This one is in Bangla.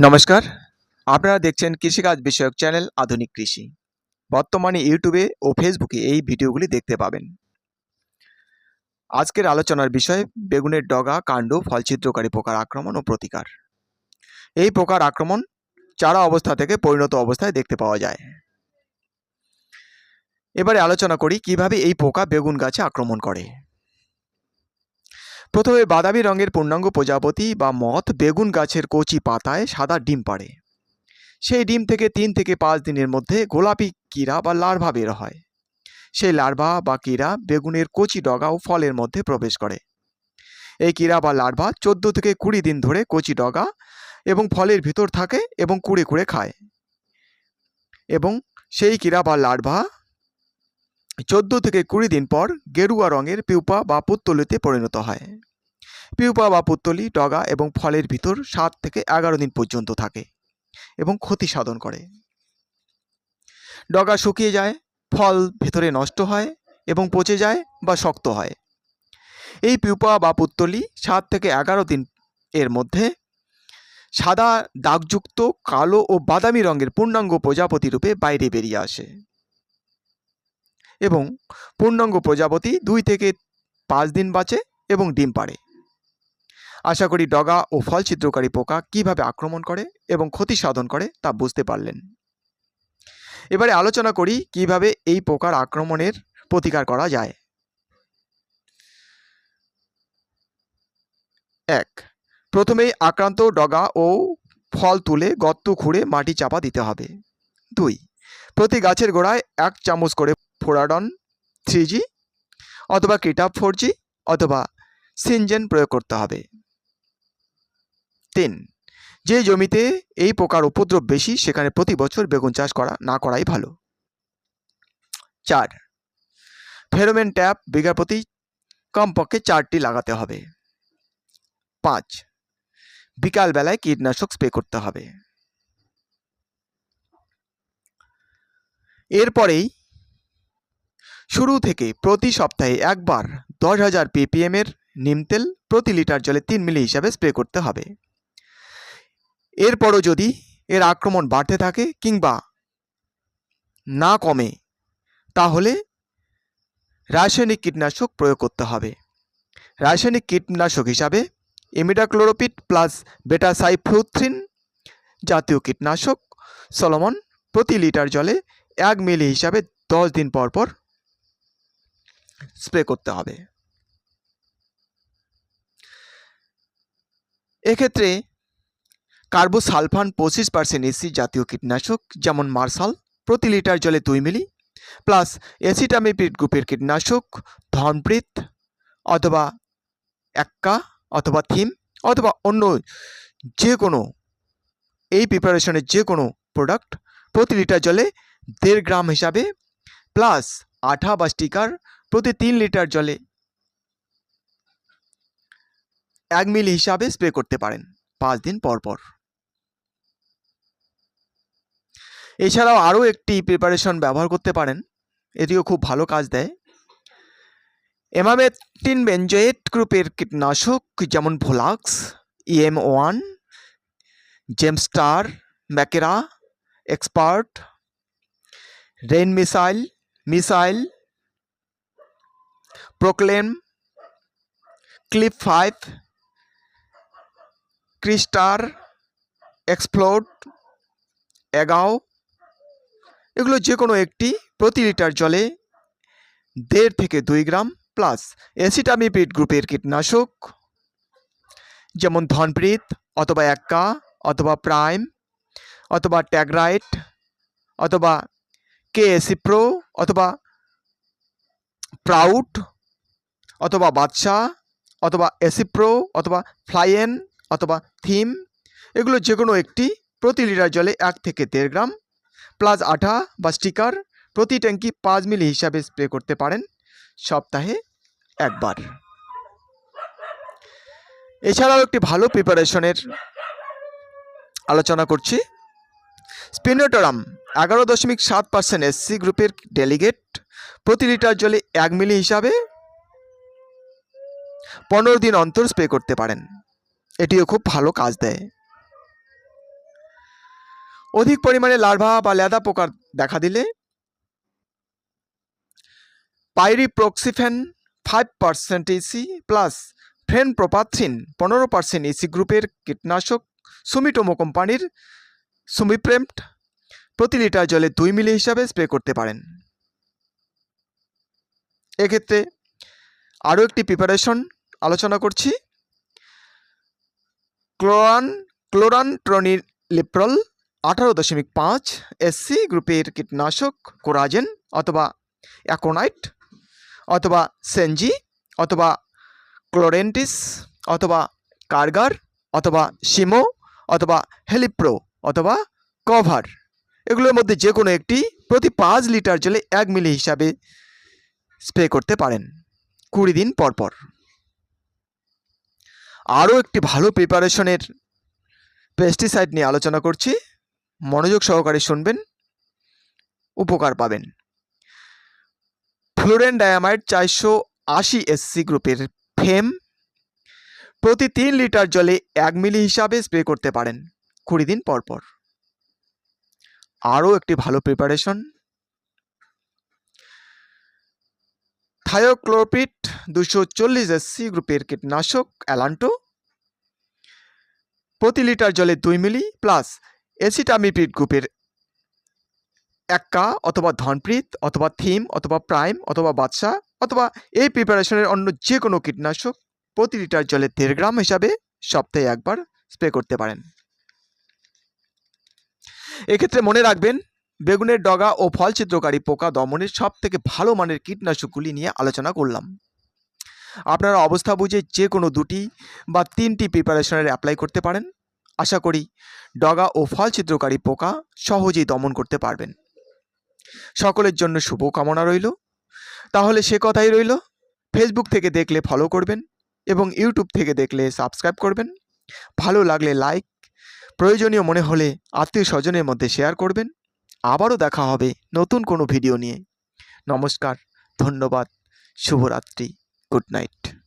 নমস্কার। আপনারা দেখছেন কৃষিকাজ বিষয়ক চ্যানেল আধুনিক কৃষি। বর্তমানে ইউটিউবে ও ফেসবুকে এই ভিডিওগুলি দেখতে পাবেন। আজকের আলোচনার বিষয়, বেগুনের ডগা, কাণ্ড, ফলছিদ্রকারী পোকার আক্রমণ ও প্রতিকার। এই পোকার আক্রমণ চারা অবস্থা থেকে পরিণত অবস্থায় দেখতে পাওয়া যায়। এবারে আলোচনা করি কীভাবে এই পোকা বেগুন গাছে আক্রমণ করে। প্রথমে বাদামি রঙের পূর্ণাঙ্গ প্রজাপতি বা মথ বেগুন গাছের কচি পাতায় সাদা ডিম পাড়ে। সেই ডিম থেকে তিন থেকে পাঁচ দিনের মধ্যে গোলাপি কীরা বা লার্ভা বের হয়। সেই লার্ভা বা কীরা বেগুনের কচি ডগা ও ফলের মধ্যে প্রবেশ করে। এই কীরা বা লার্ভা চোদ্দ থেকে কুড়ি দিন ধরে কচি ডগা এবং ফলের ভিতর থাকে এবং কুড়ে কুড়ে খায়। এবং সেই কীরা বা লার্ভা চোদ্দ থেকে কুড়ি দিন পর গেরুয়া রঙের পিউপা বা পুত্তলিতে পরিণত হয়। পিউপা বা পুত্তলি ডগা এবং ফলের ভিতর সাত থেকে এগারো দিন পর্যন্ত থাকে এবং ক্ষতি সাধন করে। ডগা শুকিয়ে যায়, ফল ভেতরে নষ্ট হয় এবং পচে যায় বা শক্ত হয়। এই পিউপা বা পুত্তলি সাত থেকে এগারো দিন এর মধ্যে সাদা দাগযুক্ত, কালো ও বাদামি রঙের পূর্ণাঙ্গ প্রজাপতি রূপে বাইরে বেরিয়ে আসে। এবং পূর্ণাঙ্গ প্রজাপতি দুই থেকে পাঁচ দিন বাঁচে এবং ডিম পাড়ে। আশা করি ডগা ও ফল ছিদ্রকারী পোকা কীভাবে আক্রমণ করে এবং ক্ষতি সাধন করে তা বুঝতে পারলেন। এবারে আলোচনা করি কীভাবে এই পোকার আক্রমণের প্রতিকার করা যায়। এক, প্রথমেই আক্রান্ত ডগা ও ফল তুলে গর্ত খুঁড়ে মাটি চাপা দিতে হবে। দুই, প্রতি গাছের গোড়ায় এক চামচ করে ফোরাডন থ্রি জি অথবা কিটাপ ফোর জি অথবা সিনজেন প্রয়োগ করতে হবে। তিন, যে জমিতে এই পোকার উপদ্রব বেশি, সেখানে প্রতি বছর বেগুন চাষ করা, না করাই ভালো। চার, ফেরোমেন ট্যাপ বিঘা প্রতি কমপক্ষে চারটি লাগাতে হবে। পাঁচ, বিকালবেলায় কীটনাশক স্প্রে করতে হবে। এরপরেই শুরু থেকে প্রতি সপ্তাহে একবার দশ হাজার পিপিএম এর নিম তেল প্রতি লিটার জলে তিন মিলি হিসাবে স্প্রে করতে হবে। এরপরও যদি এর আক্রমণ বাড়তে থাকে কিংবা না কমে, তাহলে রাসায়নিক কীটনাশক প্রয়োগ করতে হবে। রাসায়নিক কীটনাশক হিসাবে ইমিডাক্লোরোপিড প্লাস বেটাসাইফ্লুথ্রিন জাতীয় কীটনাশক সলমন প্রতি লিটার জলে এক মিলি হিসাবে দশ দিন পর পর স্প্রে করতে হবে। এক্ষেত্রে কার্বোসালফান পঁচিশ পার্সেন্ট এসি জাতীয় কীটনাশক, যেমন মার্শাল প্রতি লিটার জলে দুই মিলি, প্লাস অ্যাসিটামিপিড গ্রুপের কীটনাশক, ধনপ্রীত, অথবা এক্কা অথবা থিম, অথবা অন্য যে কোনো এই প্রিপারেশনের যে কোনো প্রোডাক্ট প্রতি লিটার জলে দেড় গ্রাম হিসাবে, প্লাস আঠা বা স্টিকার প্রতি তিন লিটার জলে এক মিলি হিসাবে স্প্রে করতে পারেন পাঁচ দিন পর পর। এছাড়াও আরও একটি প্রিপারেশন ব্যবহার করতে পারেন, এটিও খুব ভালো কাজ দেয়। এমামেটিন বেঞ্জয়েট গ্রুপের কীটনাশক যেমন ভোলাক্স ইএম ওয়ান জেমস্টার ম্যাকেরা এক্সপার্ট রেন missile missile proclaim clip five ক্রিস্টার এক্সপ্লোড এগাও এগুলো যে কোনো একটি প্রতি লিটার জলে দেড় থেকে দুই গ্রাম প্লাস অ্যাসিটামিপিড গ্রুপের কীটনাশক, যেমন ধনপ্রীত অথবা এক্কা অথবা প্রাইম অথবা ট্যাগরাইট অথবা কে এসিপ্রো অথবা প্রাউড অথবা বাদশা অথবা এসিপ্রো, অথবা ফ্লাইয়েন অথবা থিম, এগুলো যে কোনো একটি প্রতি লিটার জলে এক থেকে দেড় গ্রাম, প্লাস আঠা বা স্টিকার প্রতি ট্যাঙ্কি পাঁচ মিলি হিসাবে স্প্রে করতে পারেন সপ্তাহে একবার। এছাড়াও একটি ভালো প্রিপারেশনের আলোচনা করছি। স্পিনোটোরাম এগারো দশমিক সাত পার্সেন্ট এসসি গ্রুপের ডেলিগেট প্রতি লিটার জলে এক মিলি হিসাবে পনেরো দিন অন্তর স্প্রে করতে পারেন। এটিও খুব ভালো কাজ দেয়। অধিক পরিমাণে লার্ভা বা লেদা পোকার দেখা দিলে pyriproxyfen five percent EC plus fenpropathrin পনেরো পার্সেন্ট ইসি গ্রুপের কীটনাশক সুমিটোমো কোম্পানির সুমিপ্রেমট প্রতি লিটার জলে দুই মিলি হিসাবে স্প্রে করতে পারেন। এক্ষেত্রে আরও একটি প্রিপারেশন আলোচনা করছি। ক্লোরান ক্লোরান ট্রনিলিপ্রল আঠারো দশমিক পাঁচ এসসি গ্রুপের কীটনাশক, কোরাজেন অথবা অ্যাকোনাইট, অথবা সেনজি, অথবা ক্লোরেন্টিস, অথবা কার্গার, অথবা সিমো অথবা হেলিপ্রো, অথবা কভার। এগুলোর মধ্যে যে কোনো একটি প্রতি পাঁচ লিটার জলে এক মিলি হিসাবে স্প্রে করতে পারেন। কুড়ি দিন পর পর। আরও একটি ভালো প্রিপারেশনের পেস্টিসাইড নিয়ে আলোচনা করছি। মনোযোগ সহকারে শুনবেন, উপকার পাবেন। ফ্লোরেন ডায়ামাইড চারশো আশি এসসি গ্রুপের ফেম। প্রতি তিন লিটার জলে এক মিলি হিসাবে স্প্রে করতে পারেন কুড়ি দিন পর পর। আরও একটি ভালো প্রিপারেশন থায়োক্লোপিট দুশো চল্লিশ এসসি গ্রুপের কীটনাশক অ্যালান্টো। প্রতি লিটার জলে দুই মিলি প্লাস এসিটামিপ্রিট গ্রুপের এক্কা অথবা ধনপ্রীত অথবা থিম অথবা প্রাইম অথবা বাদশা অথবা এই প্রিপারেশনের অন্য যে কোনো কীটনাশক প্রতি লিটার জলে দেড় গ্রাম হিসাবে সপ্তাহে একবার স্প্রে করতে পারেন। এক্ষেত্রে মনে রাখবেন, বেগুনের ডগা ও ফল ছিদ্রকারী পোকা দমনের সব থেকে ভালো মানের কীটনাশকগুলি নিয়ে আলোচনা করলাম। আপনারা অবস্থা বুঝে যে কোনো দুটি বা তিনটি প্রিপারেশনের অ্যাপ্লাই করতে পারেন। আশা করি ডগা ও ফল ছিদ্রকারী পোকা সহজেই দমন করতে পারবেন। সকলের জন্য শুভ কামনা রইল। তাহলে সে কথাই রইল। ফেসবুক থেকে দেখলে ফলো করবেন এবং ইউটিউব থেকে দেখলে সাবস্ক্রাইব করবেন। ভালো লাগলে লাইক প্রয়োজনীয় মনে হলে আত্মীয় স্বজনের মধ্যে শেয়ার করবেন। আবারও দেখা হবে নতুন কোনো ভিডিও নিয়ে। নমস্কার, ধন্যবাদ, শুভরাত্রি। good night.